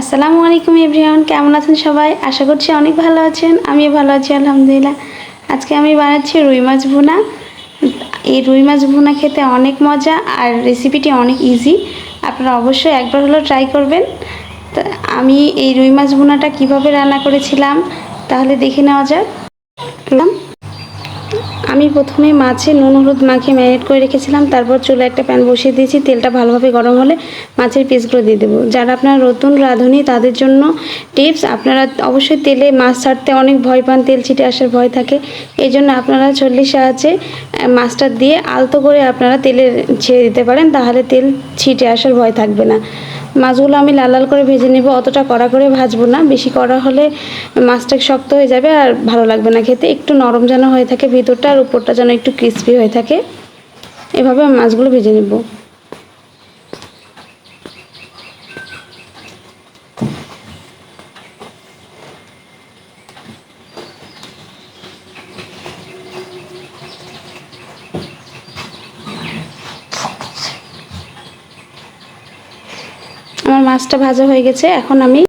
আসসালামু আলাইকুম এভরিওয়ান, কেমন আছেন সবাই? আশা করছি অনেক ভালো আছেন, আমিও ভালো আছি, আলহামদুলিল্লাহ। আজকে আমি বানাচ্ছি রুই মাছ ভুনা। এই রুই মাছ ভুনা খেতে অনেক মজা আর রেসিপিটি অনেক ইজি আপনারা অবশ্যই একবার হলেও ট্রাই করবেন। আমি এই রুই মাছ ভুনাটা কীভাবে রান্না করেছিলাম, তাহলে দেখে নেওয়া যাক। আমি প্রথমে মাছে নুন, হলুদ মাখিয়ে ম্যারিনেট করে রেখেছিলাম, তারপর চুলে একটা প্যান বসিয়ে দিয়েছি, তেলটা ভালোভাবে গরম হলে মাছের পিসগুলো দিয়ে দেবো। যারা আপনার নতুন রাঁধুনি, তাদের জন্য টিপস, আপনারা অবশ্যই তেলে মাছ ছাড়তে অনেক ভয় পান, তেল ছিটে আসার ভয় থাকে, এই জন্য আপনারা চল্লিশ সাহায্যে মাছটা দিয়ে আলতো করে আপনারা তেলে ছেড়ে দিতে পারেন, তাহলে তেল ছিটে আসার ভয় থাকবে না। মাছগুলো আমি লাল লাল করে ভেজে নেব, অতটা কড়া করে ভাজবো না। বেশি কড়া হলে মাছটা শক্ত হয়ে যাবে আর ভালো লাগবে না খেতে। একটু নরম যেন হয়ে থাকে ভিতরটা আর উপরটা যেন একটু ক্রিস্পি হয়ে থাকে। এভাবে মাছগুলো ভেজে নেব। আমার মাছটা ভাজা হয়ে গেছে, এখন আমি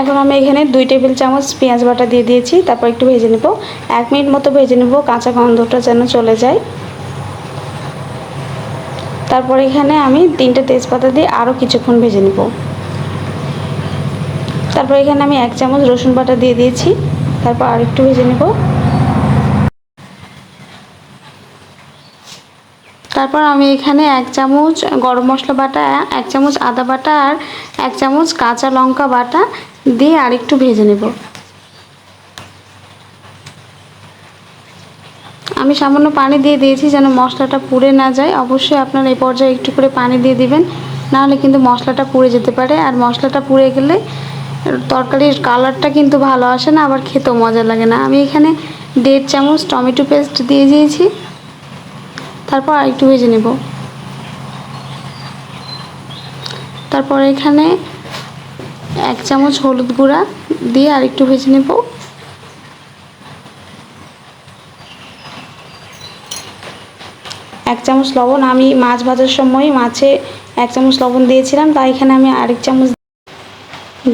এখন আমি এখানে দুই টেবিল চামচ পেঁয়াজ বাটা দিয়ে দিয়েছি, তারপর একটু ভেজে নেব। এক মিনিট মতো ভেজে নেব, কাঁচা গন্ধটা যেন চলে যায়। তারপর এখানে আমি তিনটে তেজপাতা দিয়ে আরও কিছুক্ষণ ভেজে নেব। তারপর এখানে আমি এক চামচ রসুন বাটা দিয়ে দিয়েছি, তারপর আর একটু ভেজে নেব। তারপর আমি এখানে এক চামচ গরম মশলা বাটা, এক চামচ আদা বাটা আর এক চামচ কাঁচা লঙ্কা বাটা দিয়ে আরেকটু ভেজে নেব। আমি সামান্য পানি দিয়ে দিয়েছি যেন মশলাটা পুড়ে না যায়। অবশ্যই আপনারা এই পর্যায়ে একটু করে পানি দিয়ে দিবেন, নাহলে কিন্তু মশলাটা পুড়ে যেতে পারে। আর মশলাটা পুড়ে গেলে তরকারির কালারটা কিন্তু ভালো আসে না, আবার খেতেও মজা লাগে না। আমি এখানে দেড় চামচ টমেটো পেস্ট দিয়ে দিয়েছি। তারপর আরেকটু ভেজে নেব। তারপর এখানে এক চামচ হলুদ গুঁড়া দিয়ে আরেকটু ভেজে নেব। এক চামচ লবণ, আমি মাছ ভাজার সময় মাছে এক চামচ লবণ দিয়েছিলাম, তাই এখানে আমি আরেক চামচ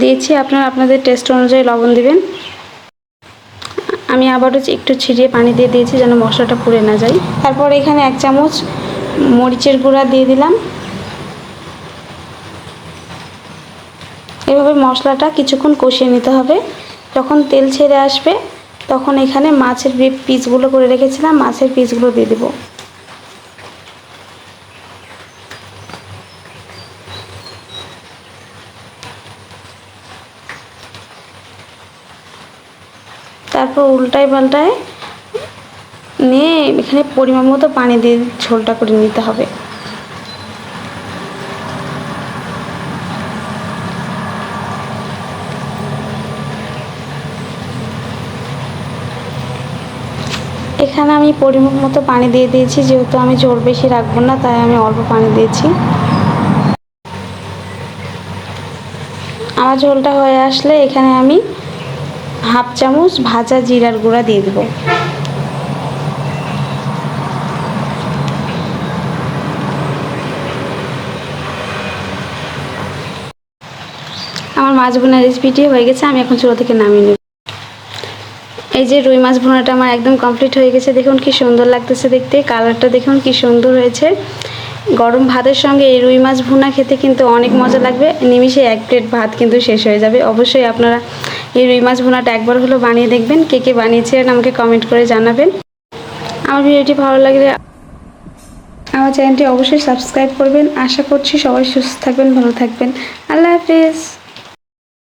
দিয়েছি। আপনারা আপনাদের টেস্ট অনুযায়ী লবণ দিবেন। আমি আবারও একটু ছিটিয়ে পানি দিয়ে দিয়েছি যেন মশলাটা পুড়ে না যায়। তারপর এখানে এক চামচ মরিচের গুঁড়া দিয়ে দিলাম। এভাবে মশলাটা কিছুক্ষণ কষিয়ে নিতে হবে। যখন তেল ছেড়ে আসবে, তখন এখানে মাছের পিসগুলো করে রেখেছিলাম, মাছের পিসগুলো দিয়ে দেবো। তারপর উল্টায় পাল্টায় নিয়ে এখানে পরিমাণ মতো পানি দিয়ে ঝোলটা করে নিতে হবে। এখানে আমি পরিমাণ মতো পানি দিয়ে দিয়েছি, যেহেতু আমি ঝোল বেশি রাখব না, তাই আমি অল্প পানি দিয়েছি। আমার ঝোলটা হয়ে আসলে এখানে আমি হাফ চামচ ভাজা জিরার গুঁড়া দিয়ে দেবো। আমার মাছ বোনা রেসিপিটি হয়ে গেছে, আমি এখন চুলো থেকে নামিয়ে নেব। এই যে রুই মাছ ভুনাটা আমার একদম কমপ্লিট হয়ে গেছে, দেখুন কি সুন্দর লাগতেছে দেখতে কালারটা দেখুন কি সুন্দর হয়েছে। গরম ভাতের সঙ্গে এই রুই মাছ ভুনা খেতে কিন্তু অনেক মজা লাগবে। নিমিশে এক প্লেট ভাত কিন্তু শেষ হয়ে যাবে। অবশ্যই আপনারা এই রুই মাছ ভুনাটা একবার হলো বানিয়ে দেখবেন। কে কে বানিয়েছিলেন আমাকে কমেন্ট করে জানাবেন। আমার ভিডিওটি ভালো লাগলে আমার চ্যানেলটি অবশ্যই সাবস্ক্রাইব করবেন। আশা করছি সবাই সুস্থ থাকবেন, ভালো থাকবেন। আল্লাহ হাফিজ।